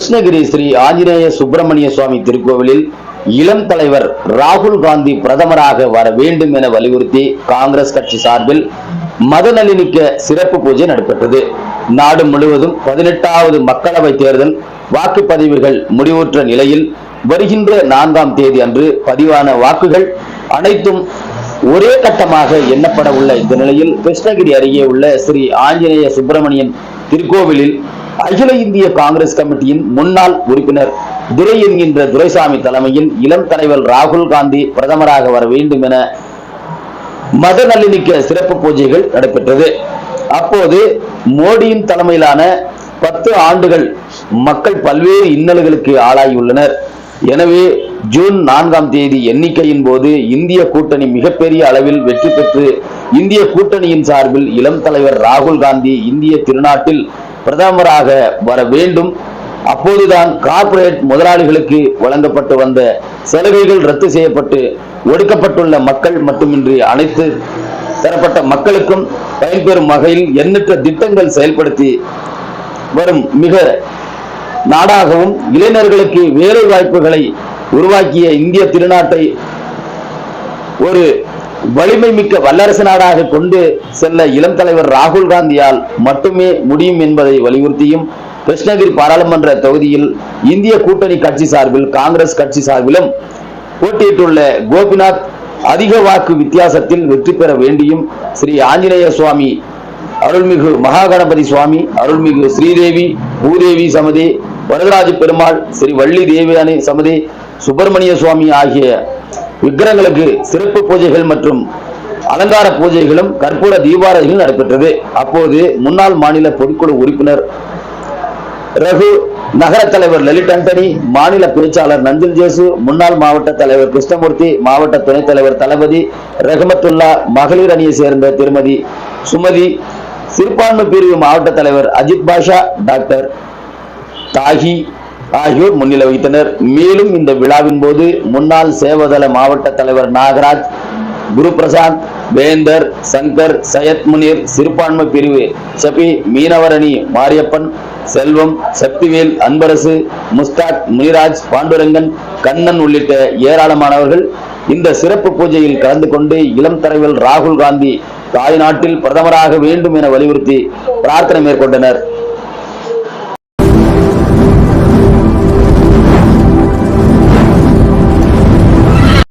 கிருஷ்ணகிரி ஸ்ரீ ஆஞ்சநேய சுப்பிரமணிய சுவாமி திருக்கோவிலில் இளம் தலைவர் ராகுல் காந்தி பிரதமராக வர வேண்டும் என வலியுறுத்தி காங்கிரஸ் கட்சி சார்பில் மதநலினிக்க சிறப்பு பூஜை நடைபெற்றது. நாடு முழுவதும் பதினெட்டாவது மக்களவை தேர்தல் வாக்குப்பதிவுகள் முடிவுற்ற நிலையில் வருகின்ற நான்காம் தேதி அன்று பதிவான வாக்குகள் அனைத்தும் ஒரே கட்டமாக எண்ணப்பட உள்ள இந்த நிலையில் கிருஷ்ணகிரி அருகே உள்ள ஸ்ரீ ஆஞ்சநேய சுப்பிரமணியன் திருக்கோவிலில் அகில இந்திய காங்கிரஸ் கமிட்டியின் முன்னாள் உறுப்பினர் துரை என்கின்ற துரைசாமி தலைமையில் இளம் தலைவர் ராகுல் காந்தி பிரதமராக வர வேண்டும் என மத நல்லிணக்க சிறப்பு பூஜைகள் நடைபெற்றது. அப்போது மோடியின் தலைமையிலான பத்து ஆண்டுகள் மக்கள் பல்வேறு இன்னல்களுக்கு ஆளாகியுள்ளனர். எனவே ஜூன் நான்காம் தேதி எண்ணிக்கையின் போது இந்திய கூட்டணி மிகப்பெரிய அளவில் வெற்றி பெற்று இந்திய கூட்டணியின் சார்பில் இளம் தலைவர் ராகுல் காந்தி இந்திய திருநாட்டில் பிரதமராக வர வேண்டும். அப்போதுதான் கார்ப்பரேட் முதலாளிகளுக்கு வழங்கப்பட்டு வந்த சலுகைகள் ரத்து செய்யப்பட்டு ஒடுக்கப்பட்டுள்ள மக்கள் மட்டுமின்றி அனைத்து தரப்பட்ட மக்களுக்கும் பயன்பெறும் வகையில் எண்ணற்ற திட்டங்கள் செயல்படுத்தி வரும் மிக நாடாகவும் இளைஞர்களுக்கு வேலை வாய்ப்புகளை உருவாக்கிய இந்திய திருநாட்டை ஒரு வலிமை மிக்க வல்லரசு நாடாக கொண்டு செல்ல இளம் தலைவர் ராகுல் காந்தியால் மட்டுமே முடியும் என்பதை வலியுறுத்தியும் கிருஷ்ணகிரி பாராளுமன்ற தொகுதியில் இந்திய கூட்டணி கட்சி சார்பில் காங்கிரஸ் கட்சி சார்பிலும் போட்டியிட்டுள்ள கோபிநாத் அதிக வாக்கு வித்தியாசத்தில் வெற்றி பெற வேண்டியும் ஸ்ரீ ஆஞ்சநேய சுவாமி அருள்மிகு மகாகணபதி சுவாமி அருள்மிகு ஸ்ரீதேவி பூதேவி சமதி வரதராஜ பெருமாள் ஸ்ரீ வள்ளி தேவியானி சமதி சுப்பிரமணிய சுவாமி ஆகிய விக்கிரங்களுக்கு சிறப்பு பூஜைகள் மற்றும் அலங்கார பூஜைகளும் கற்பூர தீபாரதிகளும் நடைபெற்றது. அப்போது முன்னாள் மாநில பொதுக்குழு உறுப்பினர் ரகு நகர தலைவர் லலித் அண்டனி மாநில பேச்சாளர் நந்தில் ஜேசு முன்னாள் மாவட்ட தலைவர் கிருஷ்ணமூர்த்தி மாவட்ட துணைத் தலைவர் தளபதி ரஹமத்துல்லா மகளிர் அணியை சேர்ந்த திருமதி சுமதி சிறுபான்மை பிரிவு மாவட்ட தலைவர் அஜித் பாஷா டாக்டர் தாகி ஆகியோர் முன்னிலை வகித்தனர். மேலும் இந்த விழாவின் போது முன்னாள் சேவதள மாவட்ட தலைவர் நாகராஜ் குரு பிரசாந்த் வேந்தர் சங்கர் சையத் முனீர் சிறுபான்மை பிரிவு சபி மீனவரணி மாரியப்பன் செல்வம் சக்திவேல் அன்பரசு முஸ்தாக் முனிராஜ் பாண்டுரங்கன் கண்ணன் உள்ளிட்ட ஏராளமானவர்கள் இந்த சிறப்பு பூஜையில் கலந்து கொண்டு இளம் தலைவர் ராகுல் காந்தி தாய்நாட்டில் பிரதமராக வேண்டும் என வலியுறுத்தி பிரார்த்தனை மேற்கொண்டனர்.